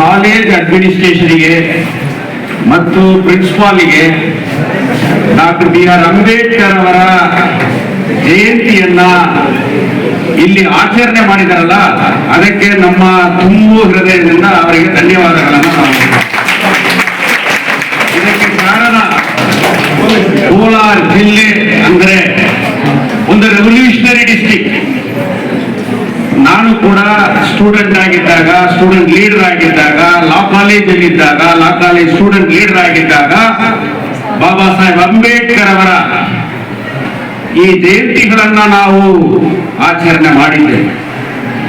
College ಅಡ್ಮಿನಿಸ್ಟ್ರೇಷನ್ಗೆ ಮತ್ತು ಪ್ರಿನ್ಸಿಪಾಲಿಗೆ ಡಾಕ್ಟರ್ ಬಿ ಆರ್ ಅಂಬೇಡ್ಕರ್ ಅವರ ಜಯಂತಿಯನ್ನ ಇಲ್ಲಿ ಆಚರಣೆ ಮಾಡಿದಾರಲ್ಲ, ಅದಕ್ಕೆ ನಮ್ಮ ತುಂಬು ಹೃದಯದಿಂದ ಅವರಿಗೆ ಧನ್ಯವಾದಗಳನ್ನು ಇದಕ್ಕೆ ಕಾರಣ ಕೋಲಾರ ಜಿಲ್ಲೆ ಅಂದ್ರೆ ಕೂಡ ಸ್ಟೂಡೆಂಟ್ ಆಗಿದ್ದಾಗ ಸ್ಟೂಡೆಂಟ್ ಲೀಡರ್ ಆಗಿದ್ದಾಗ ಲಾ ಕಾಲೇಜಲ್ಲಿ ಇದ್ದಾಗ ಲಾ ಕಾಲೇಜ್ ಸ್ಟೂಡೆಂಟ್ ಲೀಡರ್ ಆಗಿದ್ದಾಗ, ಬಾಬಾ ಸಾಹೇಬ್ ಅಂಬೇಡ್ಕರ್ ಅವರ ಈ ಜಯಂತಿಗಳನ್ನ ನಾವು ಆಚರಣೆ ಮಾಡಿದ್ದೇವೆ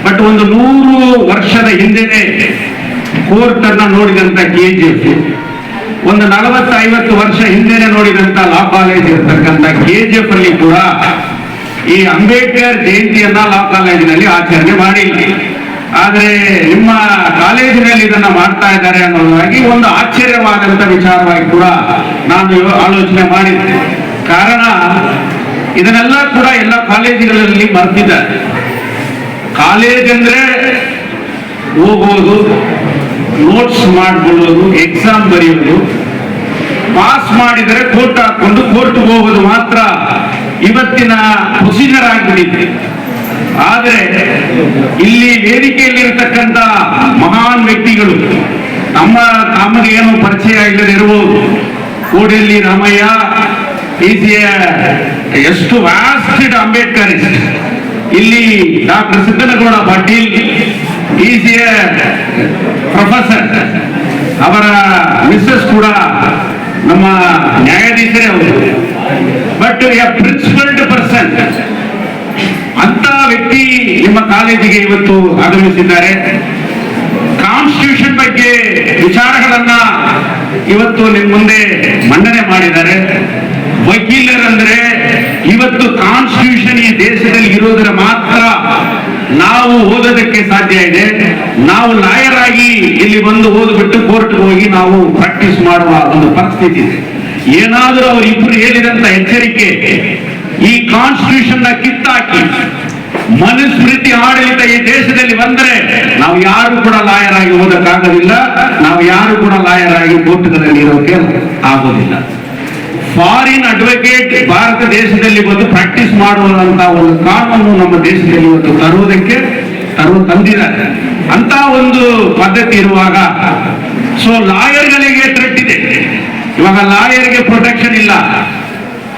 ಬಟ್ ಒಂದು ನೂರು ವರ್ಷದ ಹಿಂದೆನೆ ಕೋರ್ಟ್ ಅನ್ನ ನೋಡಿದಂತ ಕೆ ಜಿ ಎಫ್ ಒಂದು ನಲವತ್ತೈವತ್ತು ವರ್ಷ ಹಿಂದೆನೆ ನೋಡಿದಂತ ಲಾ ಕಾಲೇಜ್ ಇರತಕ್ಕಂತ ಕೆ ಜಿ ಎಫ್ ಅಲ್ಲಿ ಕೂಡ ಈ ಅಂಬೇಡ್ಕರ್ ಜಯಂತಿಯನ್ನ ಲಾ ಕಾಲೇಜಿನಲ್ಲಿ ಆಚರಣೆ ಮಾಡಿಲ್ಲ. ಆದ್ರೆ ನಿಮ್ಮ ಕಾಲೇಜಿನಲ್ಲಿ ಇದನ್ನ ಮಾಡ್ತಾ ಇದ್ದಾರೆ ಅನ್ನೋದಾಗಿ ಒಂದು ಆಶ್ಚರ್ಯವಾದಂತ ವಿಚಾರವಾಗಿ ಕೂಡ ನಾನು ಆಲೋಚನೆ ಮಾಡಿದ್ದೆ. ಕಾರಣ, ಇದನ್ನೆಲ್ಲ ಕೂಡ ಎಲ್ಲ ಕಾಲೇಜುಗಳಲ್ಲಿ ಮರ್ತಿದ್ದಾರೆ. ಕಾಲೇಜ್ ಅಂದ್ರೆ ಹೋಗೋದು ನೋಟ್ಸ್ ಮಾಡ್ಕೊಳ್ಳೋದು ಎಕ್ಸಾಮ್ ಬರೆಯೋದು ಪಾಸ್ ಮಾಡಿದರೆ ಕೋರ್ಟ್ ಹಾಕೊಂಡು ಕೋರ್ಟ್ ಹೋಗೋದು ಮಾತ್ರ. ಇವತ್ತಿನ ಪ್ರೊಸೀಜರ್ ಆಗಿಬಿಟ್ಟಿದೆ ಆದರೆ ಇಲ್ಲಿ ವೇದಿಕೆಯಲ್ಲಿರತಕ್ಕಂಥ ಮಹಾನ್ ವ್ಯಕ್ತಿಗಳು, ನಮ್ಮ ತಮಗೆ ಏನು ಪರಿಚಯ ಇಲ್ಲದೆ ಇರಬಹುದು ರಾಮಯ್ಯ ಈಸಿಯ ಎಷ್ಟು ವ್ಯಾಸ್ಟೆಡ್ ಅಂಬೇಡ್ಕರ್ ಇಲ್ಲಿ ಡಾಕ್ಟರ್ ಸಿದ್ದನಗೌಡ ಪಾಟೀಲ್ ಈಸಿಯ ಪ್ರೊಫೆಸರ್, ಅವರ ಮಿಸ್ಸಸ್ ಕೂಡ ನಮ್ಮ ನ್ಯಾಯಾಧೀಶರೇ ಅವರು. ಬಟ್ ಎ ಪ್ರಿನ್ಸಿಪಲ್ಡ್ ಪರ್ಸನ್ ಅಂತ ವ್ಯಕ್ತಿ ನಿಮ್ಮ ಕಾಲೇಜಿಗೆ ಇವತ್ತು ಆಗಮಿಸಿದ್ದಾರೆ. ಕಾನ್ಸ್ಟಿಟ್ಯೂಷನ್ ಬಗ್ಗೆ ವಿಚಾರಗಳನ್ನ ಇವತ್ತು ನಿಮ್ಮ ಮುಂದೆ ಮಂಡನೆ ಮಾಡಿದ್ದಾರೆ. ವಕೀಲರಂದ್ರೆ ಇವತ್ತು ಕಾನ್ಸ್ಟಿಟ್ಯೂಷನ್ ಈ ದೇಶದಲ್ಲಿ ಇರೋದರ ಮಾತ್ರ ನಾವು ಓದೋದಕ್ಕೆ ಸಾಧ್ಯ ಇದೆ. ನಾವು ಲಾಯರ್ ಆಗಿ ಇಲ್ಲಿ ಬಂದು ಓದ್ಬಿಟ್ಟು ಕೋರ್ಟ್ಗೆ ಹೋಗಿ ನಾವು ಪ್ರಾಕ್ಟೀಸ್ ಮಾಡುವ ಒಂದು ಪರಿಸ್ಥಿತಿ ಇದೆ. ಏನಾದರೂ ಅವರಿಬ್ಬರು ಹೇಳಿದಂತ ಎಚ್ಚರಿಕೆ ಈ ಕಾನ್ಸ್ಟಿಟ್ಯೂಷನ್ನ ಕಿತ್ತಾಕಿ ಮನುಸ್ಮೃತಿ ಆಡಳಿತ ಈ ದೇಶದಲ್ಲಿ ಬಂದರೆ ನಾವು ಯಾರು ಕೂಡ ಲಾಯರ್ ಆಗಿ ಓದಕ್ಕಾಗೋದಿಲ್ಲ, ನಾವು ಯಾರು ಕೂಡ ಲಾಯರ್ ಆಗಿ ಕೋರ್ಟ್ಗಳಲ್ಲಿ ಇರೋಕೆ ಆಗೋದಿಲ್ಲ. ಫಾರಿನ್ ಅಡ್ವೊಕೇಟ್ ಭಾರತ ದೇಶದಲ್ಲಿ ಬಂದು ಪ್ರಾಕ್ಟೀಸ್ ಮಾಡುವಂತ ಒಂದು ಕಾನೂನು ನಮ್ಮ ದೇಶದಲ್ಲಿ ಇವತ್ತು ತರುವುದಕ್ಕೆ ತರುವ ತಂದಿದ್ದಾರೆ. ಅಂತ ಒಂದು ಪದ್ಧತಿ ಇರುವಾಗ ಸೊ ಲಾಯರ್ಗಳಿಗೆ ಥ್ರೆಟ್ ಇದೆ. ಇವಾಗ ಲಾಯರ್ಗೆ ಪ್ರೊಟೆಕ್ಷನ್ ಇಲ್ಲ.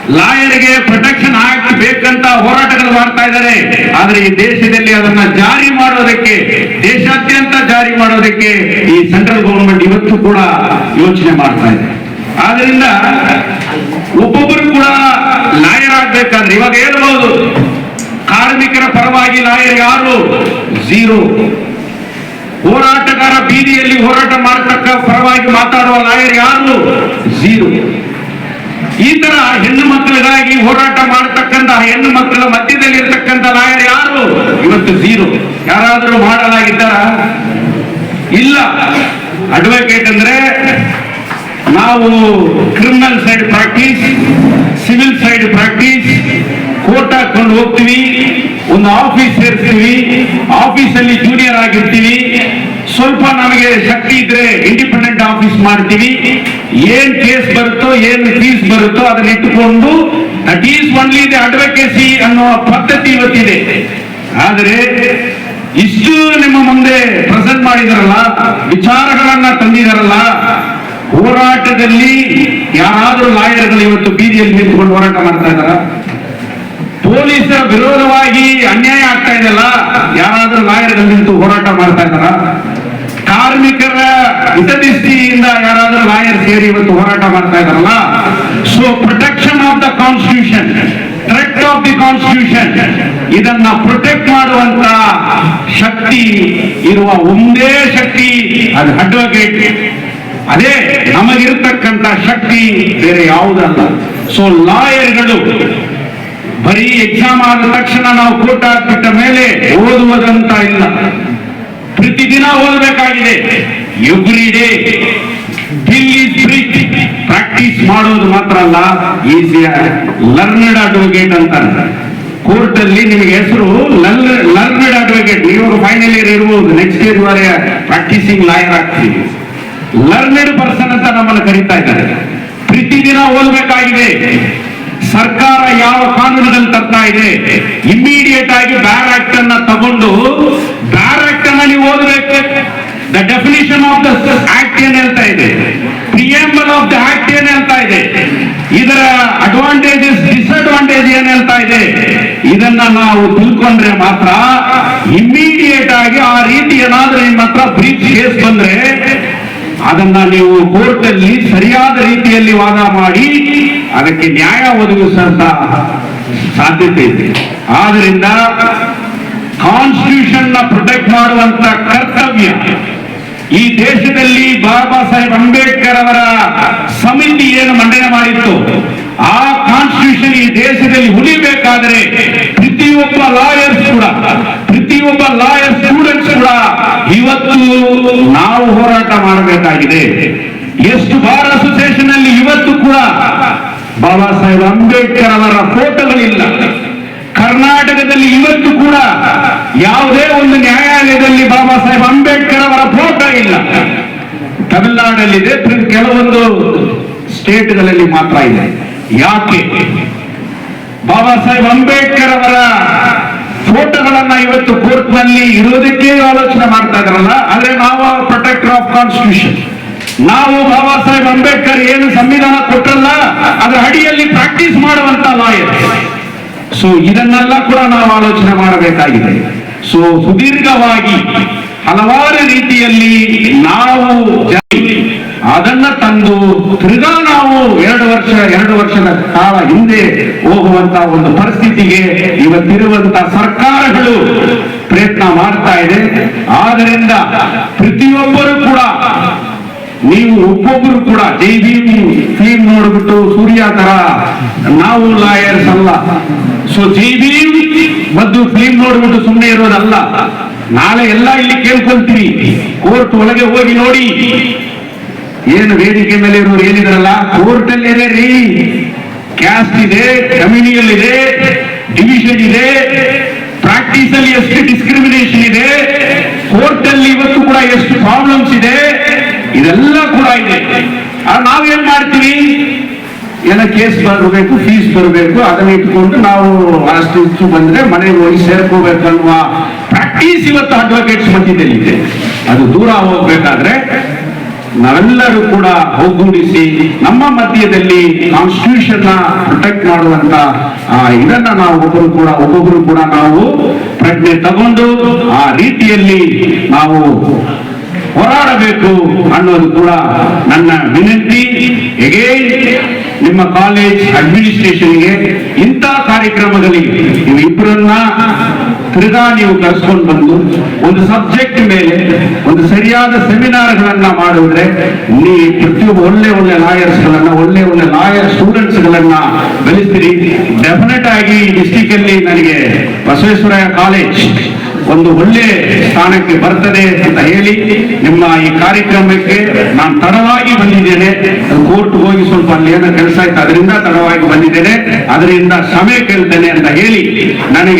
ಲಾಯರ್ಗೆ ಪ್ರೊಟೆಕ್ಷನ್ ಆಕ್ಟ್ ಬೇಕಂತ ಹೋರಾಟಗಳು ಮಾಡ್ತಾ ಇದ್ದಾರೆ. ಆದ್ರೆ ಈ ದೇಶದಲ್ಲಿ ಅದನ್ನ ಜಾರಿ ಮಾಡೋದಕ್ಕೆ, ದೇಶಾದ್ಯಂತ ಜಾರಿ ಮಾಡೋದಕ್ಕೆ ಈ ಸೆಂಟ್ರಲ್ ಗವರ್ಮೆಂಟ್ ಇವತ್ತು ಕೂಡ ಯೋಚನೆ ಮಾಡ್ತಾ ಇದೆ. ಆದ್ರಿಂದ ಒಬ್ಬೊಬ್ಬರು ಕೂಡ ಲಾಯರ್ ಆಗ್ಬೇಕಾದ್ರೆ, ಇವಾಗ ಹೇಳ್ಬಹುದು ಕಾರ್ಮಿಕರ ಪರವಾಗಿ ಲಾಯರ್ ಯಾರು? ಝೀರೋ ಹೋರಾಟಗಾರ ಬೀದಿಯಲ್ಲಿ ಹೋರಾಟ ಮಾಡತಕ್ಕ ಪರವಾಗಿ ಮಾತಾಡುವ ಲಾಯರ್ ಯಾರು? ಝೀರೋ ಈ ತರ ಹೆಣ್ಣು ಮಕ್ಕಳಿಗಾಗಿ ಹೋರಾಟ ಮಾಡತಕ್ಕಂತಹ ಹೆಣ್ಣು ಮಕ್ಕಳ ಮಧ್ಯದಲ್ಲಿ ಇರತಕ್ಕಂತ ಲಾಯರ್ ಯಾರು? ಇವತ್ತು ಝೀರೋ. ಯಾರಾದರೂ ಮಾಡಲಾಗಿದ್ದಾರ? ಇಲ್ಲ. ಅಡ್ವೊಕೇಟ್ ಅಂದ್ರೆ ನಾವು criminal side practice civil side practice court ಹಾಕೊಂಡು ಹೋಗ್ತೀವಿ, ಒಂದು ಆಫೀಸ್ ಸೇರ್ತೀವಿ ಆಫೀಸಲ್ಲಿ ಜೂನಿಯರ್ ಆಗಿರ್ತೀವಿ ಸ್ವಲ್ಪ ನಮಗೆ ಶಕ್ತಿ ಇದ್ರೆ ಇಂಡಿಪೆಂಡೆಂಟ್ ಆಫೀಸ್ ಮಾಡ್ತೀವಿ. ಏನ್ ಕೇಸ್ ಬರುತ್ತೋ, ಏನ್ ಫೀಸ್ ಬರುತ್ತೋ ಅದನ್ನ ಇಟ್ಟುಕೊಂಡು that is only the advocacy ಅನ್ನೋ ಪದ್ಧತಿ ಇವತ್ತಿದೆ. ಆದರೆ ಇಷ್ಟು ನಿಮ್ಮ ಮುಂದೆ ಪ್ರೆಸೆಂಟ್ ಮಾಡಿದಾರಲ್ಲ, ವಿಚಾರಗಳನ್ನ ತಂದಿದಾರಲ್ಲ, ಹೋರಾಟದಲ್ಲಿ ಯಾರಾದರೂ ಲಾಯರ್ಗಳು ಇವತ್ತು ಬೀದಿಯಲ್ಲಿ ನಿಂತ್ಕೊಂಡು ಹೋರಾಟ ಮಾಡ್ತಾ ಇದ್ದಾರ? ಪೊಲೀಸರ ವಿರೋಧವಾಗಿ ಅನ್ಯಾಯ ಆಗ್ತಾ ಇದೆಯಲ್ಲ, ಯಾರಾದರೂ ಲಾಯರ್ಗಳು ನಿಂತು ಹೋರಾಟ ಮಾಡ್ತಾ ಇದ್ದಾರ? ಕಾರ್ಮಿಕರ ಹಿತದೃಷ್ಟಿಯಿಂದ ಯಾರಾದರೂ ಲಾಯರ್ ಸೇರಿ ಇವತ್ತು ಹೋರಾಟ ಮಾಡ್ತಾ ಇದಾರಲ್ಲ so protection of the constitution threat of the constitution ಇದನ್ನ ಪ್ರೊಟೆಕ್ಟ್ ಮಾಡುವಂತ ಶಕ್ತಿ ಇರುವ ಒಂದೇ ಶಕ್ತಿ ಅದು ಅಡ್ವೊಕೇಟ್ ಅದೇ ನಮಗಿರತಕ್ಕಂತ ಶಕ್ತಿ ಬೇರೆ ಯಾವುದಲ್ಲ. ಸೊ ಲಾಯರ್ಗಳು ಬರೀ ಎಕ್ಸಾಮ್ ಆದ ತಕ್ಷಣ ನಾವು ಕೋರ್ಟ್ ಹಾಕ್ಬಿಟ್ಟ ಮೇಲೆ ಓದುವುದಂತ ಇಲ್ಲ. ಪ್ರತಿದಿನ ಓದಬೇಕಾಗಿದೆ. ಎವ್ರಿ ಡೇ ಪ್ರಾಕ್ಟೀಸ್ ಮಾಡೋದು ಮಾತ್ರ ಅಲ್ಲ ಈಸಿಯ ಲರ್ನಡ್ ಅಡ್ವೊಕೇಟ್ ಅಂತಾರೆ. ಕೋರ್ಟ್ ಅಲ್ಲಿ ನಿಮಗೆ ಹೆಸರು ಲರ್ನಡ್ ಅಡ್ವೊಕೇಟ್ ನೀವು ಫೈನಲ್ ಇಯರ್ ಇರ್ಬೋದು ನೆಕ್ಸ್ಟ್ ಇಯರ್ ಪ್ರಾಕ್ಟೀಸಿಂಗ್ ಲಾಯರ್ ಆಗ್ತೀವಿ ಲರ್ನ್ಡ್ ಪರ್ಸನ್ ಅಂತ ನಮ್ಮನ್ನು ಕರೀತಾ ಇದ್ದಾರೆ. ಪ್ರತಿದಿನ ಓದಬೇಕಾಗಿದೆ. ಸರ್ಕಾರ ಯಾವ ಕಾನೂನಿನಲ್ಲಿ ತರ್ತಾ ಇದೆ? ಇಮಿಡಿಯೇಟ್ ಆಗಿ ಬ್ಯಾರ್ ಆಕ್ಟ್ ಅನ್ನ ತಗೊಂಡು ಬ್ಯಾರ್ ಆಕ್ಟ್ ಅನ್ನ ಓದಬೇಕು. The definition of the act ಏನ್ ಹೇಳ್ತಾ ಇದೆ? ಪ್ರಿಯಂಬಲ್ ಆಫ್ ದ ಆಕ್ಟ್ ಏನ್ ಹೇಳ್ತಾ ಇದೆ? ಇದರ ಅಡ್ವಾಂಟೇಜಸ್ ಡಿಸ್ಅಡ್ವಾಂಟೇಜ್ ಏನ್ ಹೇಳ್ತಾ ಇದೆ? ಇದನ್ನ ನಾವು ತಿಳ್ಕೊಂಡ್ರೆ ಮಾತ್ರ ಇಮಿಡಿಯೇಟ್ ಆಗಿ ಆ ರೀತಿ ಏನಾದ್ರೂ ನಿಮ್ಮ ಹತ್ರ ಬ್ರೀಚ್ ಕೇಸ್ ಬಂದ್ರೆ ಅದನ್ನ ನೀವು ಕೋರ್ಟ್ ಅಲ್ಲಿ ಸರಿಯಾದ ರೀತಿಯಲ್ಲಿ ವಾದ ಮಾಡಿ ಅದಕ್ಕೆ ನ್ಯಾಯ ಒದಗಿಸಂತ ಸಾಧ್ಯತೆ ಇದೆ. ಆದ್ರಿಂದ ಕಾನ್ಸ್ಟಿಟ್ಯೂಷನ್ನ ಪ್ರೊಟೆಕ್ಟ್ ಮಾಡುವಂತ ಕರ್ತವ್ಯ ಈ ದೇಶದಲ್ಲಿ ಬಾಬಾ ಸಾಹೇಬ್ ಅಂಬೇಡ್ಕರ್ ಅವರ ಸಮಿತಿ ಏನು ಮಂಡನೆ ಮಾಡಿತ್ತು, ಆ ಕಾನ್ಸ್ಟಿಟ್ಯೂಷನ್ ಈ ದೇಶದಲ್ಲಿ ಉಳಿಬೇಕಾದರೆ ಪ್ರತಿಯೊಬ್ಬ ಲಾಯರ್ಸ್ ಕೂಡ ಪ್ರತಿಯೊಬ್ಬ ಲಾಯರ್ ಸ್ಟೂಡೆಂಟ್ಸ್ ಕೂಡ ಇವತ್ತು ನಾವು ಹೋರಾಟ ಮಾಡಬೇಕಾಗಿದೆ ಎಷ್ಟು ಬಾರ್ ಅಸೋಸಿಯೇಷನ್ ಅಲ್ಲಿ ಇವತ್ತು ಕೂಡ ಬಾಬಾ ಸಾಹೇಬ್ ಅಂಬೇಡ್ಕರ್ ಅವರ ಫೋಟೋಗಳಿಲ್ಲ. ಕರ್ನಾಟಕದಲ್ಲಿ ಇವತ್ತು ಕೂಡ ಯಾವುದೇ ಒಂದು ನ್ಯಾಯಾಲಯದಲ್ಲಿ ಬಾಬಾ ಸಾಹೇಬ್ ಅಂಬೇಡ್ಕರ್ ಅವರ ಫೋಟೋ ಇಲ್ಲ. ತಮಿಳುನಾಡಲ್ಲಿದೆ ಕೆಲವೊಂದು ಸ್ಟೇಟ್ಗಳಲ್ಲಿ ಮಾತ್ರ ಇದೆ. ಯಾಕೆ? ಬಾಬಾ ಸಾಹೇಬ್ ಅಂಬೇಡ್ಕರ್ ಅವರ ಫೋಟೋಗಳನ್ನ ಇವತ್ತು ಕೋರ್ಟ್ನಲ್ಲಿ ಇರೋದಕ್ಕೆ ಆಲೋಚನೆ ಮಾಡ್ತಾ ಇದ್ರಲ್ಲ ಆದ್ರೆ ನಾವು ಪ್ರೊಟೆಕ್ಟರ್ ಆಫ್ ಕಾನ್ಸ್ಟಿಟ್ಯೂಷನ್. ನಾವು ಬಾಬಾ ಸಾಹೇಬ್ ಅಂಬೇಡ್ಕರ್ ಏನು ಸಂವಿಧಾನ ಕೊಟ್ಟಲ್ಲ ಅದರ ಅಡಿಯಲ್ಲಿ ಪ್ರಾಕ್ಟೀಸ್ ಮಾಡುವಂತ ಲಾಯರ್. ಸೊ ಇದನ್ನೆಲ್ಲ ಕೂಡ ನಾವು ಆಲೋಚನೆ ಮಾಡಬೇಕಾಗಿದೆ. ಸೊ ಸುದೀರ್ಘವಾಗಿ ಹಲವಾರು ರೀತಿಯಲ್ಲಿ ನಾವು ಅದನ್ನ ತಂದು ತಿರ್ಗಾ ನಾವು ಎರಡು ವರ್ಷ, ಎರಡು ವರ್ಷದ ಕಾಲ ಹಿಂದೆ ಹೋಗುವಂತ ಒಂದು ಪರಿಸ್ಥಿತಿಗೆ ಇವತ್ತಿರುವಂತ ಸರ್ಕಾರಗಳು ಪ್ರಯತ್ನ ಮಾಡ್ತಾ ಇದೆ. ಆದ್ದರಿಂದ ಪ್ರತಿಯೊಬ್ಬರು ಕೂಡ ನೀವು ಒಬ್ಬೊಬ್ಬರು ಕೂಡ ಜೈ ಭೀಮ್ ಫಿಲ್ಮ್ ನೋಡ್ಬಿಟ್ಟು ಸೂರ್ಯ ತರ ನಾವು ಲಾಯರ್ಸ್ ಅಲ್ಲ. ಸೊ ಜೈ ಭೀಮ್ ಮತ್ತು ಫಿಲ್ಮ್ ನೋಡ್ಬಿಟ್ಟು ಸುಮ್ಮನೆ ಇರೋದಲ್ಲ. ನಾಳೆ ಎಲ್ಲ ಇಲ್ಲಿ ಕೇಳ್ಕೊಂತೀವಿ ಕೋರ್ಟ್ ಒಳಗೆ ಹೋಗಿ ನೋಡಿ. ಏನು ವೇದಿಕೆ ಮೇಲೆ ಇರೋರು ಏನಿದ್ರಲ್ಲ? ಕೋರ್ಟ್ ಅಲ್ಲಿ ರೀ ಕ್ಯಾಸ್ಟ್ ಇದೆ ಕಮ್ಯುನಿಯಲ್ ಇದೆ ಡಿವಿಷನ್ ಇದೆ ಪ್ರಾಕ್ಟೀಸ್ ಅಲ್ಲಿ ಎಷ್ಟು ಡಿಸ್ಕ್ರಿಮಿನೇಷನ್ ಇದೆ ಕೋರ್ಟ್ ಅಲ್ಲಿ ಇವತ್ತು ಕೂಡ ಎಷ್ಟು ಪ್ರಾಬ್ಲಮ್ಸ್ ಇದೆ. ಇದೆಲ್ಲ ಕೂಡ ಇದೆ. ಆದ್ರೆ ನಾವೇನ್ ಮಾಡ್ತೀವಿ? ಏನ ಕೇಸ್ ಬರಬೇಕು ಫೀಸ್ ಬರಬೇಕು, ಅದನ್ನ ಇಟ್ಕೊಂಡು ನಾವು ಅಷ್ಟು ಹೆಚ್ಚು ಬಂದ್ರೆ ಮನೆಗೆ ಹೋಗಿ ಸೇರ್ಕೋಬೇಕು ಅನ್ನುವ ಪ್ರಾಕ್ಟೀಸ್ ಇವತ್ತು ಅಡ್ವೊಕೇಟ್ಸ್ ಮಧ್ಯದಲ್ಲಿ ಇದೆ. ಅದು ದೂರ ಹೋಗ್ಬೇಕಾದ್ರೆ ನಾವೆಲ್ಲರೂ ಕೂಡ ಒಗ್ಗೂಡಿಸಿ ನಮ್ಮ ಮಧ್ಯದಲ್ಲಿ ಕಾನ್ಸ್ಟಿಟ್ಯೂಷನ್ ಪ್ರೊಟೆಕ್ಟ್ ಮಾಡುವಂತ ಇದನ್ನ ನಾವು ಒಬ್ಬರು ಕೂಡ, ಒಬ್ಬೊಬ್ರು ಕೂಡ ನಾವು ಪ್ರಜ್ಞೆ ತಗೊಂಡು ಆ ರೀತಿಯಲ್ಲಿ ನಾವು ಹೋರಾಡಬೇಕು ಅನ್ನೋದು ಕೂಡ ನನ್ನ ವಿನಂತಿ. ಎಗೇನ್ ನಿಮ್ಮ ಕಾಲೇಜ್ ಅಡ್ಮಿನಿಸ್ಟ್ರೇಷನ್ಗೆ ಇಂಥ ಕಾರ್ಯಕ್ರಮದಲ್ಲಿ ನೀವು ಇಬ್ಬರನ್ನ ತಿರ್ಗಾ ನೀವು ಕರೆಸ್ಕೊಂಡು ಬಂದು ಒಂದು ಸಬ್ಜೆಕ್ಟ್ ಮೇಲೆ ಒಂದು ಸರಿಯಾದ ಸೆಮಿನಾರ್ಗಳನ್ನ ಮಾಡಿದ್ರೆ ನೀ ಪ್ರತಿಯೊಬ್ಬ ಒಳ್ಳೆ ಒಳ್ಳೆ ಲಾಯರ್ಸ್ ಗಳನ್ನ ಒಳ್ಳೆ ಒಳ್ಳೆ ಲಾಯರ್ ಸ್ಟೂಡೆಂಟ್ಸ್ ಗಳನ್ನ ಬೆಳೆಸ್ತೀರಿ. ಡೆಫಿನೆಟ್ ಆಗಿ ಡಿಸ್ಟಿಕ್ ಅಲ್ಲಿ ನನಗೆ ಬಸವೇಶ್ವರ ಕಾಲೇಜ್ ಒಂದು ಒಳ್ಳೆ ಸ್ಥಾನಕ್ಕೆ ಬರ್ತದೆ ಅಂತ ಹೇಳಿ ನಿಮ್ಮ ಈ ಕಾರ್ಯಕ್ರಮಕ್ಕೆ ನಾನು ತಡವಾಗಿ ಬಂದಿದ್ದೇನೆ. ಕೋರ್ಟ್ ಹೋಗಿ ಸ್ವಲ್ಪ ಅಲ್ಲಿ ಏನೋ ಕೆಲಸ ಆಯ್ತು, ಅದರಿಂದ ತಡವಾಗಿ ಬಂದಿದ್ದೇನೆ. ಅದರಿಂದ ಕ್ಷಮೆ ಕೇಳ್ತೇನೆ ಅಂತ ಹೇಳಿ ನನಗೆ